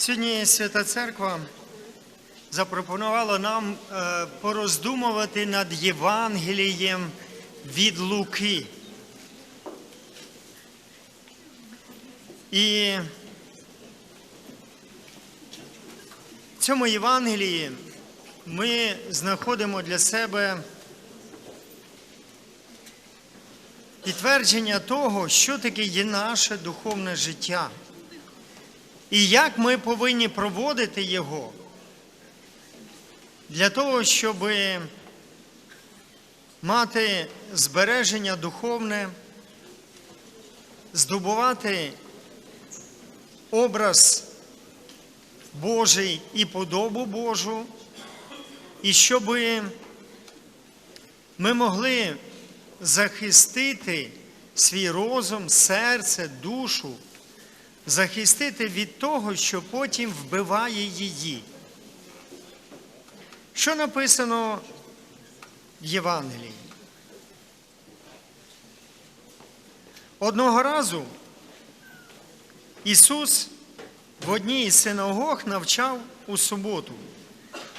Сьогодні Свята Церква запропонувала нам е, пороздумувати над Євангелієм від Луки. І в цьому Євангелії ми знаходимо для себе підтвердження того, що таке є наше духовне життя. І як ми повинні проводити його? Для того, щоб мати збереження духовне, здобувати образ Божий і подобу Божу, і щоб ми могли захистити свій розум, серце, душу захистити від того, що потім вбиває її. Що написано в Євангелії? Одного разу Ісус в одній із синагог навчав у суботу.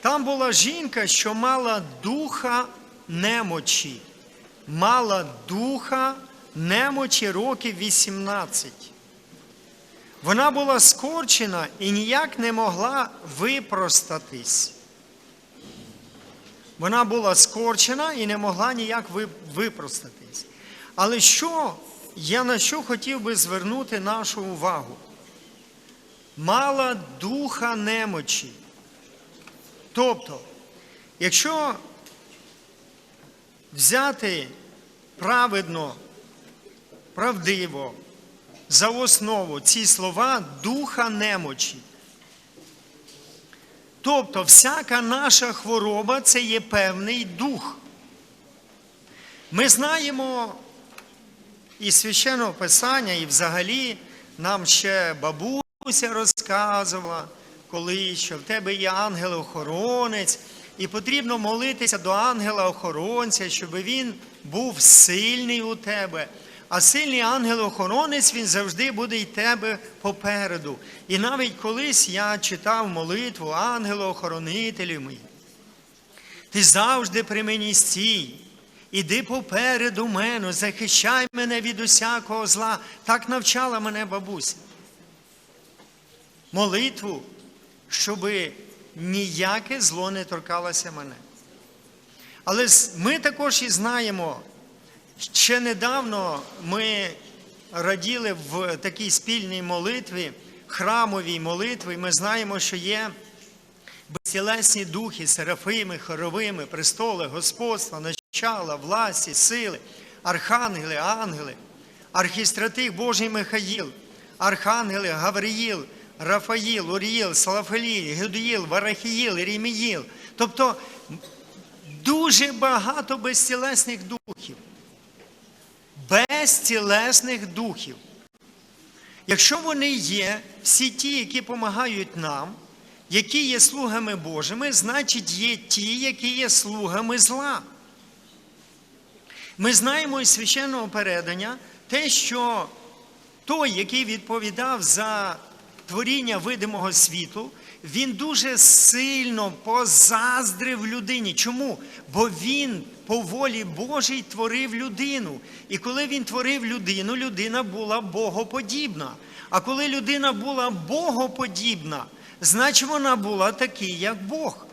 Там була жінка, що мала духа немочі, мала духа немочі років 18. Вона була скорчена і ніяк не могла випростатись. Вона була скорчена і не могла ніяк випростатись. Але що я на що хотів би звернути нашу увагу? Мала духа немочі. Тобто, якщо взяти праведно, правдиво, за основу ці слова духа немочі. Тобто, всяка наша хвороба це є певний дух. Ми знаємо із священного Писання, і взагалі нам ще бабуся розказувала, коли що в тебе є ангел-охоронець, і потрібно молитися до ангела-охоронця, щоб він був сильний у тебе. А сильний ангел-охоронець він завжди буде й тебе попереду. І навіть колись я читав молитву ангелу-охоронителю мій. Ти завжди при мені стій. Іди попереду мене, захищай мене від усякого зла. Так навчала мене бабуся. Молитву, щоб ніяке зло не торкалося мене. Але ми також і знаємо. Ще недавно ми раділи в такій спільній молитві, храмовій молитві. Ми знаємо, що є безцілесні духи, серафими, хоровими, престоли, господства, начала, власті, сили, архангели, ангели, архістратих Божий Михаїл, архангели Гавриїл, Рафаїл, Уріїл, Салафелій, Гедуїл, Варахіїл, Ріміїл. Тобто дуже багато безцілесних духів безцілесних духів. Якщо вони є, всі ті, які допомагають нам, які є слугами Божими, значить є ті, які є слугами зла. Ми знаємо із священного передання те, що той, який відповідав за творіння видимого світу, він дуже сильно позаздрив людині. Чому? Бо він по волі Божій творив людину. І коли він творив людину, людина була богоподібна. А коли людина була богоподібна, значить вона була такий, як Бог.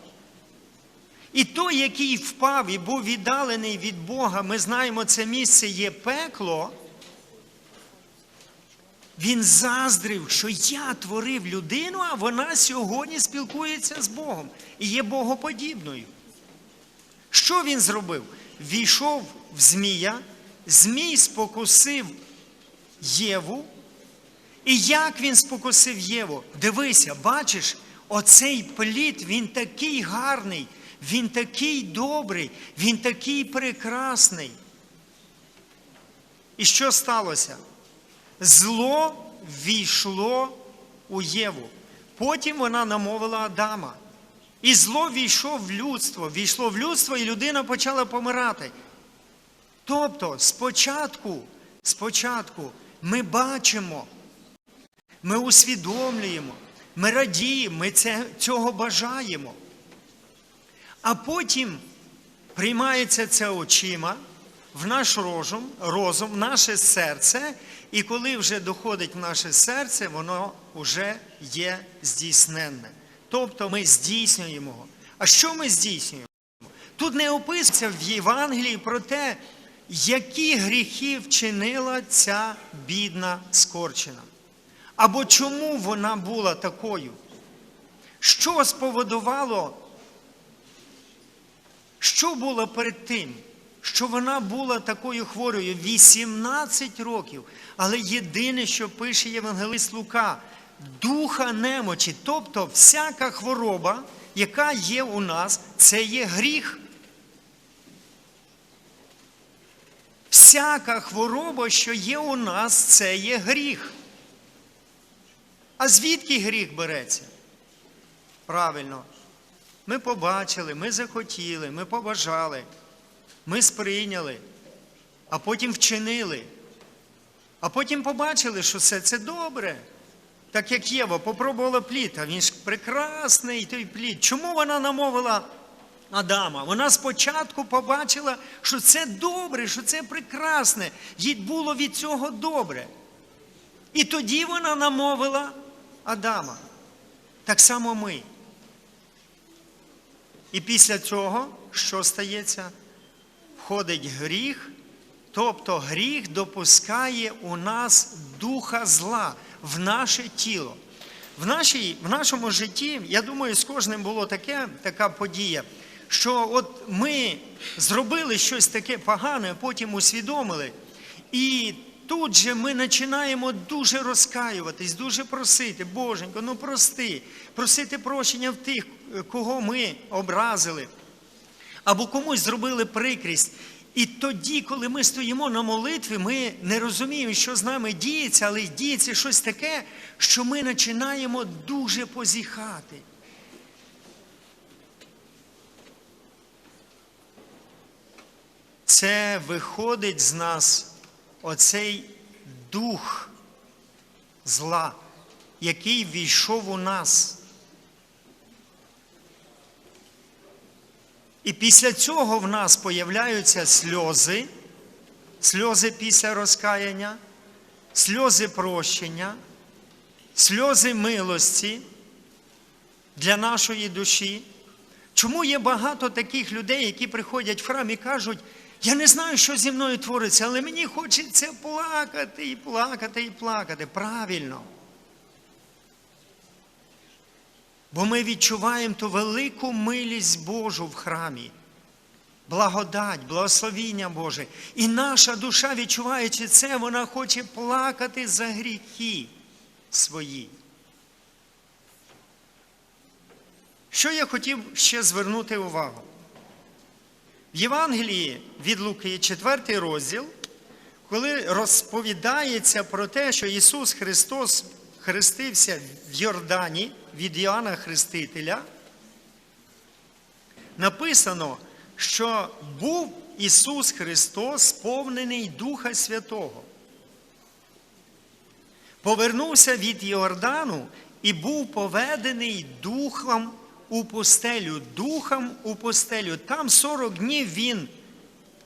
І той, який впав і був віддалений від Бога, ми знаємо, це місце є пекло. Він заздрив, що я творив людину, а вона сьогодні спілкується з Богом і є богоподібною. Що він зробив? Війшов в Змія, Змій спокусив Єву. І як він спокусив Єву? Дивися, бачиш, оцей плід, він такий гарний, він такий добрий, він такий прекрасний. І що сталося? Зло війшло у Єву. Потім вона намовила Адама. І зло війшло в людство, війшло в людство, і людина почала помирати. Тобто, спочатку, спочатку ми бачимо, ми усвідомлюємо, ми радіємо, ми це, цього бажаємо. А потім приймається це очима в наш розум, розум, в наше серце, і коли вже доходить в наше серце, воно вже є здійсненне. Тобто ми здійснюємо. А що ми здійснюємо? Тут не описується в Євангелії про те, які гріхи вчинила ця бідна скорчена. Або чому вона була такою? Що спроводувало? Що було перед тим? Що вона була такою хворою 18 років. Але єдине, що пише Євангелист Лука, духа немочі, тобто всяка хвороба, яка є у нас, це є гріх. Всяка хвороба, що є у нас, це є гріх. А звідки гріх береться? Правильно. Ми побачили, ми захотіли, ми побажали, ми сприйняли, а потім вчинили. А потім побачили, що все це добре. Так як Єва попробувала плід, а він ж прекрасний той плід. Чому вона намовила Адама? Вона спочатку побачила, що це добре, що це прекрасне, їй було від цього добре. І тоді вона намовила Адама. Так само ми. І після цього, що стається? Входить гріх, тобто гріх допускає у нас духа зла в наше тіло. В, нашій, в нашому житті, я думаю, з кожним було таке, така подія, що от ми зробили щось таке погане, потім усвідомили. І тут же ми починаємо дуже розкаюватись, дуже просити, Боженько, ну прости, просити прощення в тих, кого ми образили, або комусь зробили прикрість. І тоді, коли ми стоїмо на молитві, ми не розуміємо, що з нами діється, але діється щось таке, що ми починаємо дуже позіхати. Це виходить з нас оцей дух зла, який війшов у нас. І після цього в нас появляються сльози, сльози після розкаяння, сльози прощення, сльози милості для нашої душі. Чому є багато таких людей, які приходять в храм і кажуть, я не знаю, що зі мною твориться, але мені хочеться плакати і плакати і плакати. Правильно. Бо ми відчуваємо ту велику милість Божу в храмі, благодать, благословіння Боже. І наша душа, відчуваючи це, вона хоче плакати за гріхи свої. Що я хотів ще звернути увагу? В Євангелії від Луки, 4 розділ, коли розповідається про те, що Ісус Христос хрестився в Йордані від Іоанна Хрестителя, написано, що був Ісус Христос сповнений Духа Святого. Повернувся від Йордану і був поведений Духом у постелю, Духом у постелю. Там 40 днів він,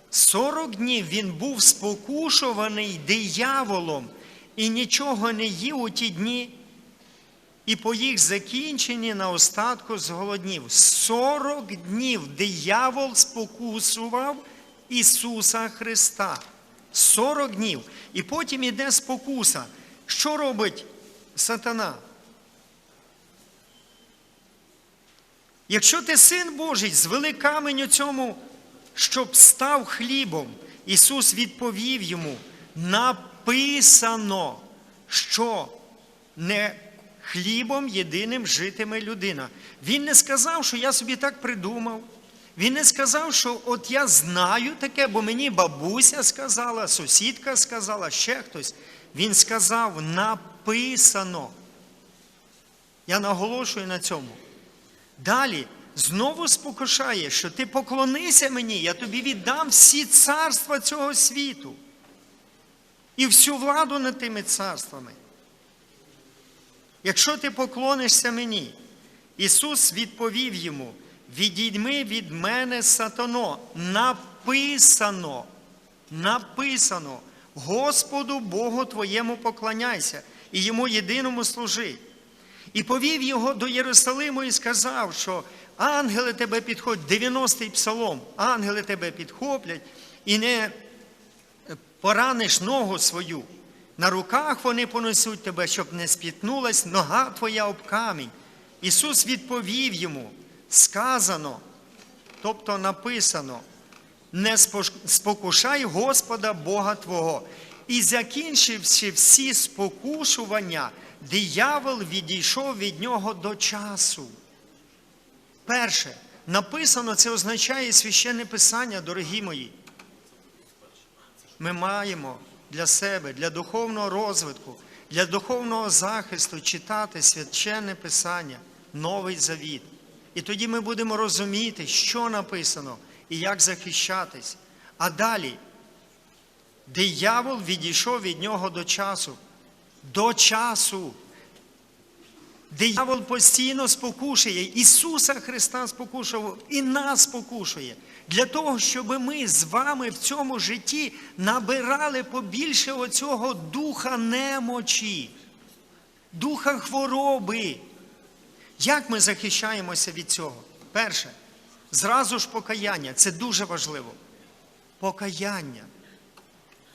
40 днів він був спокушуваний дияволом і нічого не їв у ті дні, і по їх закінченні на остатку зголоднів. 40 днів диявол спокусував Ісуса Христа. 40 днів. І потім іде спокуса. Що робить сатана? Якщо ти син Божий, звели камень у цьому, щоб став хлібом, Ісус відповів йому, написано, що не хлібом єдиним житиме людина. Він не сказав, що я собі так придумав. Він не сказав, що от я знаю таке, бо мені бабуся сказала, сусідка сказала, ще хтось. Він сказав, написано. Я наголошую на цьому. Далі знову спокушає, що ти поклонися мені, я тобі віддам всі царства цього світу і всю владу над тими царствами. Якщо ти поклонишся мені, Ісус відповів йому: відійми від мене сатано, написано, написано, Господу Богу твоєму поклоняйся і йому єдиному служи. І повів його до Єрусалиму і сказав, що ангели тебе підходять, 90-й псалом, ангели тебе підхоплять і не пораниш ногу свою. На руках вони понесуть тебе, щоб не спітнулась нога твоя об камінь. Ісус відповів йому, сказано, тобто написано, не спокушай Господа Бога Твого. І закінчивши всі спокушування, диявол відійшов від нього до часу. Перше, написано, це означає священне писання, дорогі мої. Ми маємо для себе, для духовного розвитку, для духовного захисту читати священне писання, Новий Завіт. І тоді ми будемо розуміти, що написано і як захищатись. А далі диявол відійшов від нього до часу. До часу. Диявол постійно спокушує. Ісуса Христа спокушував і нас спокушує. Для того, щоб ми з вами в цьому житті набирали побільше оцього духа немочі, духа хвороби. Як ми захищаємося від цього? Перше, зразу ж покаяння. Це дуже важливо. Покаяння.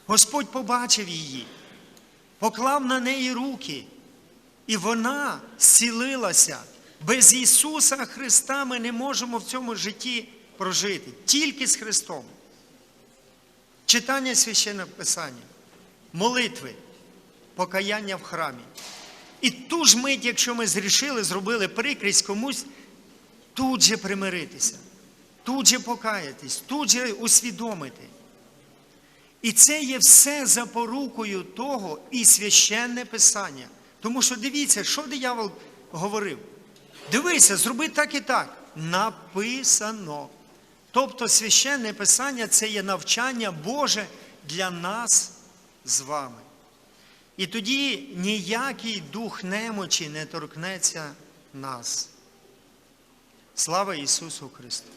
Господь побачив її, поклав на неї руки. І вона зцілилася. Без Ісуса Христа ми не можемо в цьому житті прожити. Тільки з Христом. Читання священного Писання, молитви, покаяння в храмі. І ту ж мить, якщо ми зрішили, зробили прикрість комусь, тут же примиритися, тут же покаятись, тут же усвідомити. І це є все запорукою того і священне писання. Тому що дивіться, що диявол говорив. Дивися, зроби так і так. Написано. Тобто священне писання це є навчання Боже для нас з вами. І тоді ніякий дух немочі не торкнеться нас. Слава Ісусу Христу!